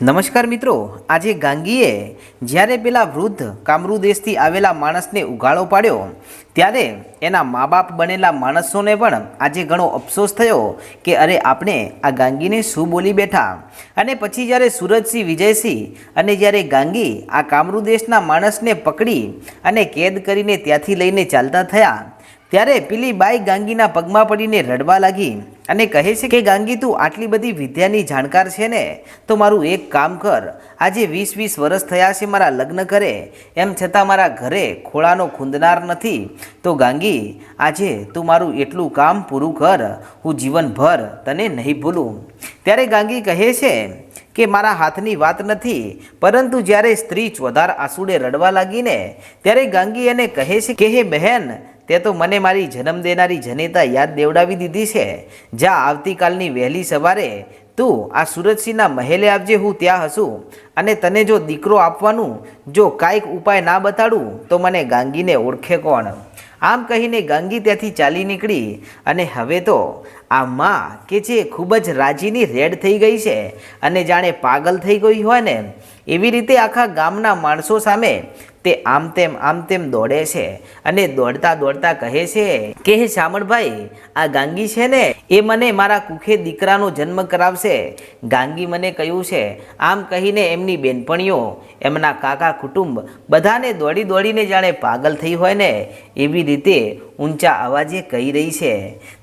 નમસ્કાર મિત્રો, આજે ગાંગીએ જ્યારે પેલા વૃદ્ધ કામરૂદેશથી આવેલા માણસને ઉઘાડો પાડ્યો, ત્યારે એના મા બાપ બનેલા માણસોને પણ આજે ઘણો અફસોસ થયો કે અરે આપણે આ ગાંગીને શું બોલી બેઠા? અને પછી જ્યારે સુરજસિંહ વિજયસિંહ અને જ્યારે ગાંગી આ કામરૂદેશના માણસને પકડી અને કેદ કરીને ત્યાંથી લઈને ચાલતા થયા ત્યારે પેલી બાઈ ગાંગીના પગમાં પડીને રડવા લાગી અને કહે છે કે, ગાંગી, તું આટલી બધી વિદ્યાની જાણકાર છે ને, તો મારું એક કામ કર. આજે વીસ વીસ વર્ષ થયા છે મારા લગ્ન કરે એમ છતાં મારા ઘરે ખોળાનો ખૂંદનાર નથી. તો ગાંગી, આજે તું મારું એટલું કામ પૂરું કર. હું જીવનભર તને નહીં ભૂલું. ત્યારે ગાંગી કહે છે કે, મારા હાથની વાત નથી. પરંતુ જ્યારે સ્ત્રી ચોધાર આંસુડે રડવા લાગીને, ત્યારે ગાંગી એને કહે છે કે, હે બહેન તે તો મને મારી જન્મ દેનારી જનેતા યાદ દેવડાવી દીધી છે. જા આવતીકાલની વહેલી સવારે તું આ સુરજસિંહના મહેલે આવજે, હું ત્યાં હશું અને તને જો દીકરો આપવાનું, જો કાંઈક ઉપાય ના બતાડું, તો મને ગાંગીને ઓળખે કોણ? આમ કહીને ગાંગી ત્યાંથી ચાલી નીકળી. અને હવે તો આ માં કે જે ખૂબ જ રાજીની રેડ થઈ ગઈ છે અને જાણે પાગલ થઈ ગઈ હોય ને, એવી રીતે આખા ગામના માણસો સામે તે આમ તેમ આમ તેમ દોડે છે અને દોડતા દોડતા કહે છે કે, હે શામળભાઈ, આ ગાંગી છે ને? એ મને મારા કુખે દીકરાનો જન્મ કરાવશે. ગાંગી મને કહ્યું છે, આમ કહીને એમની બેનપણીઓ, એમના કાકા કુટુંબ બધાને દોડી દોડીને જાણે પાગલ થઈ હોય ને? એવી રીતે ઊંચા અવાજે કહી રહી છે.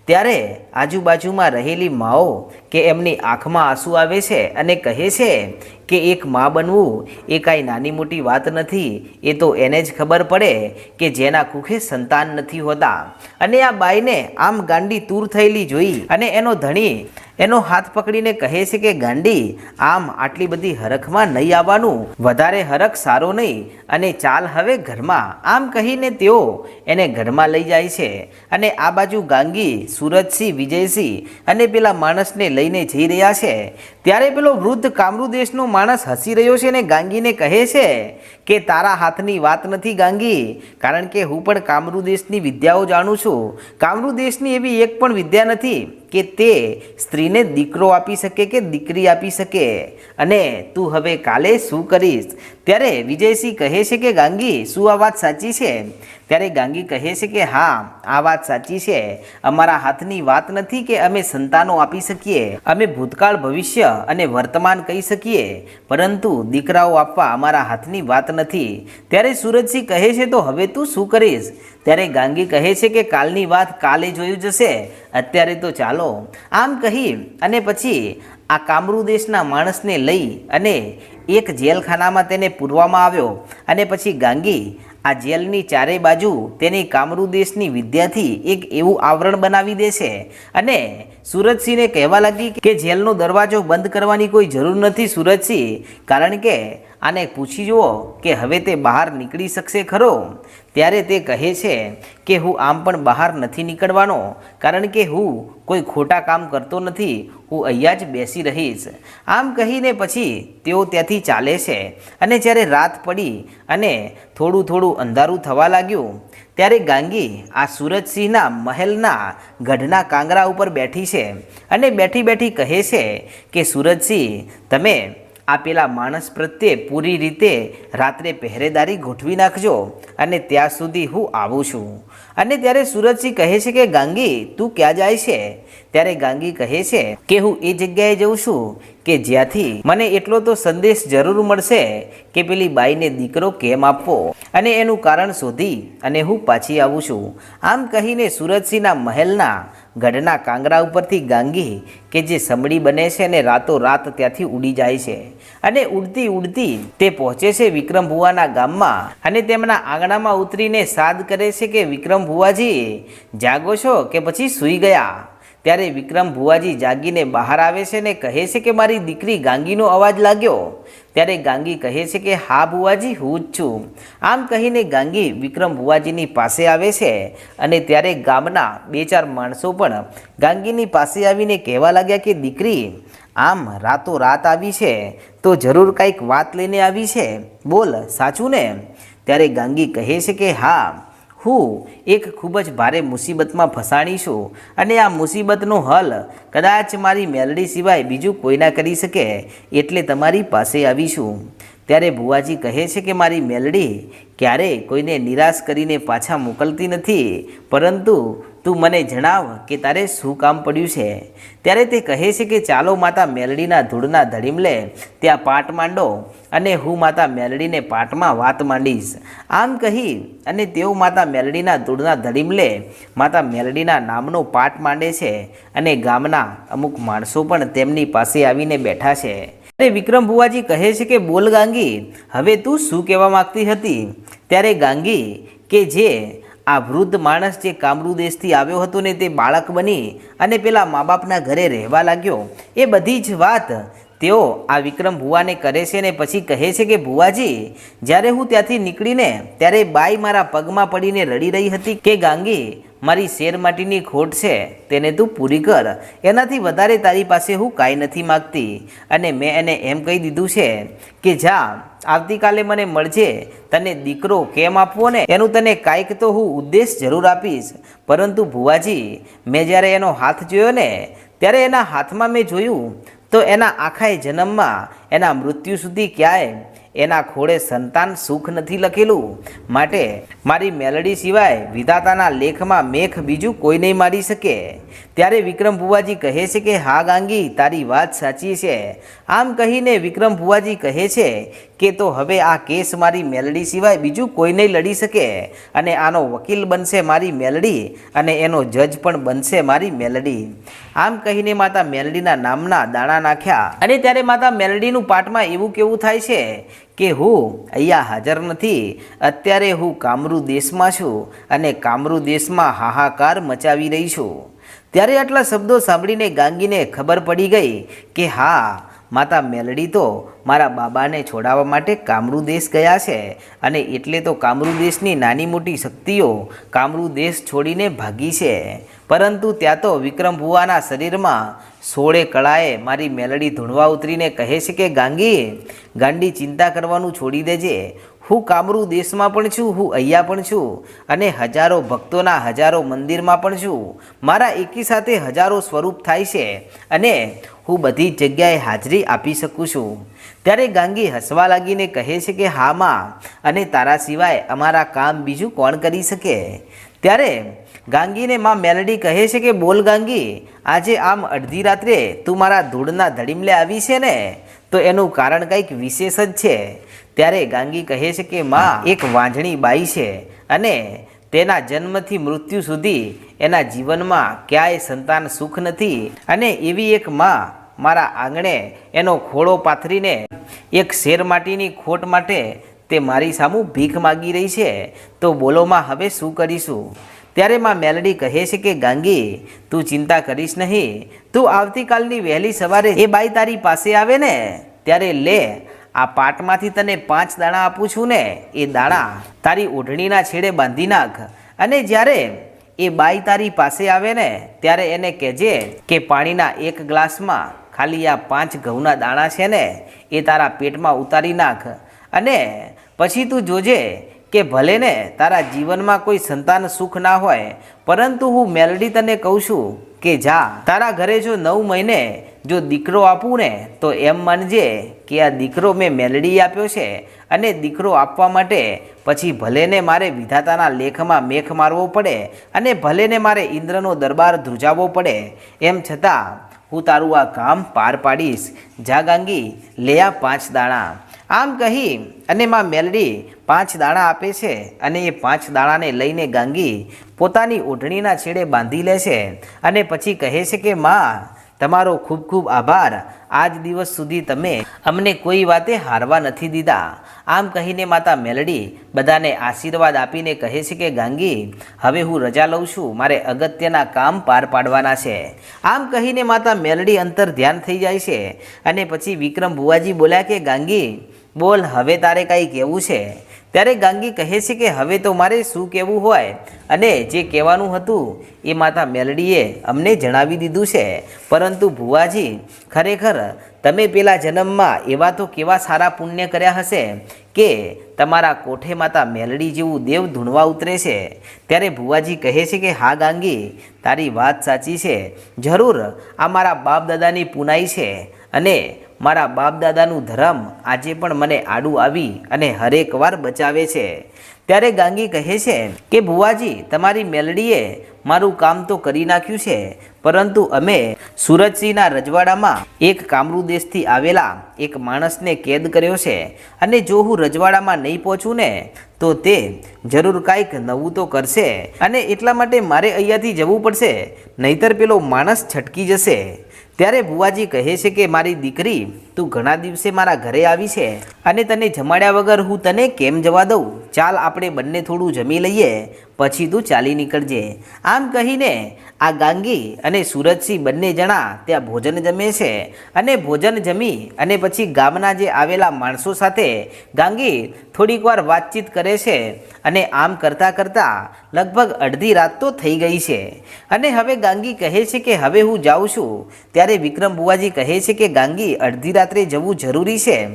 ત્યારે આજુબાજુમાં રહેલી માઓ કે એમની આંખમાં આંસુ આવે છે અને કહે છે કે એક મા બનવું એ કાંઈ નાની મોટી વાત નથી, એ તો એને જ ખબર પડે કે જેના કુખે સંતાન નથી હોતા. અને આ બાઈને આમ ગાંડી તૂર થયેલી જોઈ અને એનો ધણી એનો હાથ પકડીને કહે છે કે, ગાંડી, આમ આટલી બધી હરખમાં નહીં આવવાનું, વધારે હરખ સારો નહીં, અને ચાલ હવે ઘરમાં. આમ કહીને તેઓ એને ઘરમાં લઈ જાય છે. અને આ બાજુ ગાંગી, સુરજસિંહ, વિજયસિંહ અને પેલા માણસને લઈને જઈ રહ્યા છે. ત્યારે પેલો વૃદ્ધ કામરૂ દેશનો માણસ હસી રહ્યો છે અને ગાંગીને કહે છે કે તારા હાથની વાત નથી ગાંગી? કારણ કે હું પણ કામરૂ દેશની વિદ્યાઓ જાણું છું. કામરૂ દેશની એવી એક પણ વિદ્યા નથી કે તે સ્ત્રીને દીકરો આપી શકે કે દીકરી આપી શકે. અને તું હવે કાલે શું કરીશ? ત્યારે વિજયસિંહ કહે છે કે, ગાંગી, શું આ વાત સાચી છે? ત્યારે ગાંગી કહે છે કે, હા, આ વાત સાચી છે. અમારા હાથની વાત નથી કે અમે સંતાનો આપી શકીએ. અમે ભૂતકાળ, ભવિષ્ય અને વર્તમાન કહી શકીએ. પરંતુ દીકરાઓ આપવા અમારા હાથની વાત નથી. ત્યારે સુરજસિંહ કહે છે, તો હવે તું શું કરીશ? ત્યારે ગાંગી કહે છે કે, કાલની વાત કાલે જોયું જશે. અત્યારે તો ચાલો. આમ કહી અને પછી આ કામરૂ દેશના માણસને લઈ અને એક જેલખાનામાં તેને પૂરવામાં આવ્યો અને પછી ગાંગી આ જેલની ચારેય બાજુ તેની કામરૂ દેશની વિદ્યાથી એક એવું આવરણ બનાવી દે છે. અને સુરજસિંહને કહેવા લાગી કે જેલનો દરવાજો બંધ કરવાની કોઈ જરૂર નથી સુરજસિંહ, કારણ કે આને પૂછી જુઓ કે હવે તે બહાર નીકળી શકશે ખરો? ત્યારે તે કહે છે કે હું આમ પણ બહાર નથી નીકળવાનો, કારણ કે હું કોઈ ખોટા કામ કરતો નથી, હું અહીંયા જ બેસી રહીશ. આમ કહીને પછી તેઓ ત્યાંથી ચાલે છે. અને જ્યારે રાત પડી અને થોડું થોડું અંધારું થવા લાગ્યું, ત્યારે ગાંગી આ સુરજસિંહના મહેલના ગઢના કાંગરા ઉપર બેઠી છે અને બેઠી બેઠી કહે છે કે, સુરજસિંહ, તમે આ પેલા માણસ પ્રત્યે પૂરી રીતે રાત્રે પહેરેદારી ગોઠવી નાખજો અને ત્યાં સુધી હું આવું છું. અને ત્યારે સુરજસિંહ કહે છે કે, ગાંગી, તું ક્યાં જાય છે? ત્યારે ગાંગી કહે છે કે, હું એ જગ્યાએ જઉં છું કે જ્યાંથી મને એટલો તો સંદેશ જરૂર મળશે કે પેલી બાઈને દીકરો કેમ આપવો? અને એનું કારણ શોધી અને હું પાછી આવું છું. આમ કહીને સુરજસિંહના મહેલના ગઢના કાંગરા ઉપરથી ગાંગી કે જે સમડી બને છે અને રાતોરાત ત્યાંથી ઉડી જાય છે. અને ઉડતી ઉડતી તે પહોંચે છે વિક્રમ ભુવાના ગામમાં અને તેમના આંગણામાં ઉતરીને સાદ કરે છે કે વિક્રમ ભુવાજી જાગો છો કે પછી સૂઈ ગયા? ત્યારે વિક્રમ ભુવાજી જાગીને બહાર આવે છે ને કહે છે કે, મારી દીકરી ગાંગીનો અવાજ લાગ્યો. ત્યારે ગાંગી કહે છે કે, હા ભુવાજી હું જ છું. આમ કહીને ગાંગી વિક્રમ ભુવાજીની પાસે આવે છે અને ત્યારે ગામના બે ચાર માણસો પણ ગાંગીની પાસે આવીને કહેવા લાગ્યા કે, દીકરી, આમ રાતો રાત આવી છે, તો જરૂર કાંઈક વાત લઈને આવી છે? બોલ, સાચું ને? ત્યારે ગાંગી કહે છે કે, હા. હું એક ખૂબ જ ભારે મુસીબતમાં ફસાણી છું અને આ મુસીબતનો હલ કદાચ મારી મેલડી સિવાય બીજું કોઈ ના કરી શકે એટલે તમારી પાસે આવીશું. ત્યારે ભુવાજી કહે છે કે મારી મેલડી ક્યારેય કોઈને નિરાશ કરીને પાછા મોકલતી નથી, પરંતુ તું મને જણાવ કે તારે શું કામ પડ્યું છે? ત્યારે તે કહે છે કે ચાલો માતા મેલડીના ધૂળના ધડીમલે ત્યાં પાટ માંડો અને હું માતા મેલડીને પાટમાં વાત માંડીશ. આમ કહી અને તેઓ માતા મેલડીના ધૂળના ધડીમલે માતા મેલડીના નામનો પાટ માંડે છે અને ગામના અમુક માણસો પણ તેમની પાસે આવીને બેઠા છે. અને વિક્રમ ભુવાજી કહે છે કે બોલ ગાંગી, હવે તું શું કહેવા માંગતી હતી? ત્યારે ગાંગી કે જે આ વૃદ્ધ માણસ જે કામરૂ દેશથી આવ્યો હતો ને તે બાળક બની અને પેલા મા બાપના ઘરે રહેવા લાગ્યો. એ બધી જ વાત તેઓ આ વિક્રમ ભુવાને કરે છે ને પછી કહે છે કે, ભુવાજી, જ્યારે હું ત્યાંથી નીકળીને, ત્યારે બાઈ મારા પગમાં પડીને રડી રહી હતી કે, ગાંગી મારી શેર માટીની ખોટ છે, તેને તું પૂરી કર. એનાથી વધારે તારી પાસે હું કાંઈ નથી માગતી. અને મેં એને એમ કહી દીધું છે કે, જા, આવતીકાલે મને મળજે. તને દીકરો કેમ આપવો ને? એનું તને કાંઈક તો હું ઉદ્દેશ જરૂર આપીશ. પરંતુ ભુવાજી, મેં જ્યારે એનો હાથ જોયો ને, ત્યારે એના હાથમાં મેં જોયું. તો એના આખાય જન્મમાં એના મૃત્યુ સુધી ક્યાંય એના ખોળે સંતાન સુખ નથી લખેલું. માટે મારી મેલડી સિવાય વિધાતાના લેખમાં મેખ બીજું કોઈ નહીં મારી શકે. ત્યારે વિક્રમ ભુવાજી કહે છે કે, હા ગાંગી, તારી વાત સાચી છે. આમ કહીને વિક્રમ ભુવાજી કહે છે કે, તો હવે આ કેસ મારી મેલડી સિવાય બીજું કોઈ નહીં લડી શકે. અને આનો વકીલ બનશે મારી મેલડી અને એનો જજ પણ બનશે મારી મેલડી. આમ કહીને માતા મેલડીના નામના દાણા નાખ્યા. અને ત્યારે માતા મેલડીનું પાઠમાં એવું કેવું થાય છે કે, હું અહીંયા હાજર નથી. અત્યારે હું કામરૂ દેશમાં છું અને કામરૂ દેશમાં હાહાકાર મચાવી રહી છું. ત્યારે આટલા શબ્દો સાંભળીને ગાંગીને ખબર પડી ગઈ કે હા, માતા મેલડી તો મારા બાબાને છોડાવવા માટે કામરૂ દેશ ગયા છે અને એટલે તો કામરૂ દેશની નાની મોટી શક્તિઓ કામરૂ દેશ છોડીને ભાગી છે. પરંતુ ત્યાં તો વિક્રમ ભુવાના શરીરમાં સોળે કળાએ મારી મેલડી ધૂણવા ઉતરીને કહે છે કે, ગાંગી, ગાંડી ચિંતા કરવાનું છોડી દેજે. હું કામરૂ દેશમાં પણ છું, હું અહીંયા પણ છું અને હજારો ભક્તોના હજારો મંદિરમાં પણ છું. મારા એકી સાથે હજારો સ્વરૂપ થાય છે અને હું બધી જગ્યાએ હાજરી આપી શકું છું. ત્યારે ગાંગી હસવા લાગીને કહે છે કે, હા, માં, અને તારા સિવાય અમારા કામ બીજું કોણ કરી શકે? ત્યારે ગાંગીને માં મેલડી કહે છે કે, બોલ ગાંગી, આજે આમ અડધી રાત્રે તું મારા ધૂળના ધડીમલે આવી છે ને? તો એનું કારણ કંઈક વિશેષ જ છે. ત્યારે ગાંગી કહે છે કે માં એક વાંજણી બાઈ છે અને તેના જન્મથી મૃત્યુ સુધી એના જીવનમાં ક્યાંય સંતાન સુખ નથી. અને એવી એક માં મારા આંગણે એનો ખોળો પાથરીને એક શેર માટીની ખોટ માટે તે મારી સામું ભીખ માગી રહી છે. તો બોલોમાં હવે શું કરીશું? ત્યારે માં મેલડી કહે છે કે ગાંગી તું ચિંતા કરીશ નહીં. તું આવતીકાલની વહેલી સવારે એ બાઈ તારી પાસે આવે ને? ત્યારે લે આ પાટમાંથી તને પાંચ દાણા આપું છું ને, એ દાણા તારી ઓઢણીના છેડે બાંધી નાખ. અને જ્યારે એ બાઈ તારી પાસે આવે ને, ત્યારે એને કહેજે કે પાણીના એક ગ્લાસમાં ખાલી આ પાંચ ઘઉંના દાણા છે ને, એ તારા પેટમાં ઉતારી નાખ. અને પછી તું જોજે કે ભલે ને તારા જીવનમાં કોઈ સંતાન સુખ ના હોય, પરંતુ હું મેલડી તને કહું છું કે જા. તારા ઘરે જો નવ મહિને જો દીકરો આપું ને, તો એમ માનજે કે આ દીકરો મેં મેલડી આપ્યો છે અને દીકરો આપવા માટે પછી ભલેને મારે વિધાતાના લેખમાં મેખ મારવો પડે અને ભલેને મારે ઇન્દ્રનો દરબાર ધ્રુજાવવો પડે, એમ છતાં હું તારું આ કામ પાર પાડીશ. જા ગાંગી, લે આ પાંચ દાણા. આમ કહી અને માં મેલડી પાંચ દાણા આપે છે અને એ પાંચ દાણાને લઈને ગાંગી પોતાની ઓઢણીના છેડે બાંધી લે છે અને પછી કહે છે કે, માં તમારો ખૂબ ખૂબ આભાર. આજ દિવસ સુધી તમે અમને કોઈ વાતે હારવા નથી દીધા. આમ કહીને માતા મેલડી બધાને આશીર્વાદ આપીને કહે છે કે, ગાંગી, હવે હું રજા લઉં છું. મારે અગત્યના કામ પાર પાડવાના છે. આમ કહીને માતા મેલડી અંતર ધ્યાન થઈ જાય છે. અને પછી વિક્રમ ભુવાજી બોલ્યા કે, ગાંગી, બોલ, હવે તારે કાંઈ કહેવું છે? ત્યારે ગાંગી કહે છે કે, હવે તો મારે શું કહેવું હોય? અને જે કહેવાનું હતું, એ માતા મેલડીએ અમને જણાવી દીધું છે. પરંતુ ભુવાજી, ખરેખર તમે પેલા જન્મમાં એવા તો કેવા સારા પુણ્ય કર્યા હશે કે તમારા કોઠે માતા મેલડી જેવું દેવ ધૂણવા ઉતરે છે? ત્યારે ભુવાજી કહે છે કે, હા ગાંગી, તારી વાત સાચી છે. જરૂર આ મારા બાપ દાદાની પુનાઈ છે અને મારા બાપ દાદાનું ધર્મ આજે પણ મને આડું આવી અને હરેક વાર બચાવે છે. ત્યારે ગાંગી કહે છે કે, ભુવાજી, તમારી મેલડીએ મારું કામ તો કરી નાખ્યું છે, પરંતુ અમે સુરતસિંહના રજવાડામાં એક કામરૂ દેશથી આવેલા એક માણસને કેદ કર્યો છે અને જો હું રજવાડામાં નહીં પહોંચું ને, તો તે જરૂર કાંઈક નવું તો કરશે અને એટલા માટે મારે અહીંયાથી જવું પડશે, નહીતર પેલો માણસ છટકી જશે. ત્યારે ભુવાજી કહે છે કે મારી દીકરી તું ઘણા દિવસે મારા ઘરે આવી છે અને તને જમાડ્યા વગર હું તને કેમ જવા દઉં? ચાલ આપણે બંને થોડું જમી લઈએ, પછી તું ચાલી નીકળજે. આમ કહીને આ ગાંગી અને સુરજસિંહ બંને જણા ત્યાં ભોજન જમે છે અને ભોજન જમી અને પછી ગામના જે આવેલા માણસો સાથે ગાંગી થોડીક વાર વાતચીત કરે છે અને આમ કરતાં કરતાં લગભગ અડધી રાત તો થઈ ગઈ છે. અને હવે ગાંગી કહે છે કે હવે હું જાઉં છું. ત્યારે વિક્રમ બુવાજી કહે છે કે ગાંગી અડધી રાત્રે જવું જરૂરી છે?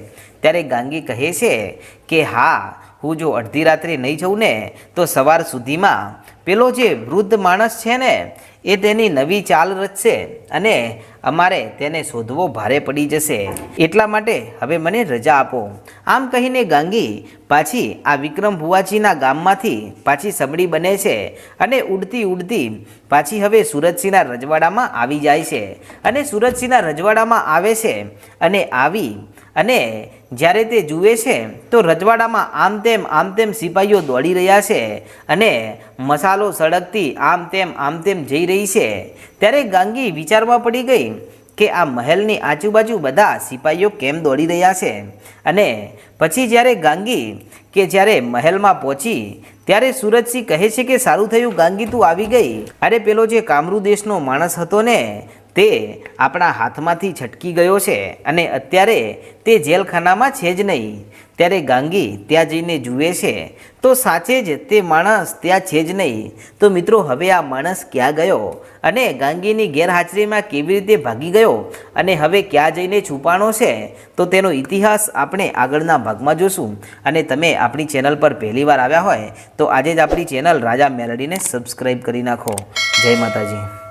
ત્યારે ગાંગી કહે છે કે, હા, હું જો અડધી રાત્રે નહીં જઉં ને, તો સવાર સુધીમાં પેલો જે વૃદ્ધ માણસ છે ને, એ તેની નવી ચાલ રચશે અને અમારે તેને શોધવો ભારે પડી જશે. એટલા માટે હવે મને રજા આપો. આમ કહીને ગાંગી પાછી આ વિક્રમ ભુવાજીના ગામમાંથી પાછી સબડી બને છે અને ઉડતી ઉડતી પાછી હવે સુરતસિંહના રજવાડામાં આવી જાય છે. અને સુરતસિંહના રજવાડામાં આવે છે અને આવી અને જ્યારે તે જુએ છે, તો રજવાડામાં આમ તેમ આમ તેમ સિપાહીઓ દોડી રહ્યા છે અને મસાલો સળગતી આમ તેમ આમ તેમ જઈ રહી છે. ત્યારે ગાંગી વિચારવા પડી ગઈ કે આ મહેલની આજુબાજુ બધા સિપાહીઓ કેમ દોડી રહ્યા છે? અને પછી જ્યારે ગાંગી કે જ્યારે મહેલમાં પહોંચી, ત્યારે સુરજસિંહ કહે છે કે, સારું થયું ગાંગી, તું આવી ગઈ. અરે, પેલો જે કામરૂ દેશનો માણસ હતો ને તે આપણા હાથમાંથી છટકી ગયો છે અને અત્યારે તે જેલખાનામાં છે જ નહીં. ત્યારે ગાંગી ત્યાં જઈને જુએ છે. તો સાચે જ તે માણસ ત્યાં છે જ નહીં. તો મિત્રો, હવે આ માણસ ક્યાં ગયો? અને ગાંગીની ગેરહાજરીમાં કેવી રીતે ભાગી ગયો? અને હવે ક્યાં જઈને છુપાણો છે? તો તેનો ઇતિહાસ આપણે આગળના ભાગમાં જોશું. અને તમે આપણી ચેનલ પર પહેલીવાર આવ્યા હોય, તો આજે જ આપણી ચેનલ રાજા મેલડીને સબસ્ક્રાઈબ કરી નાખો. જય માતાજી.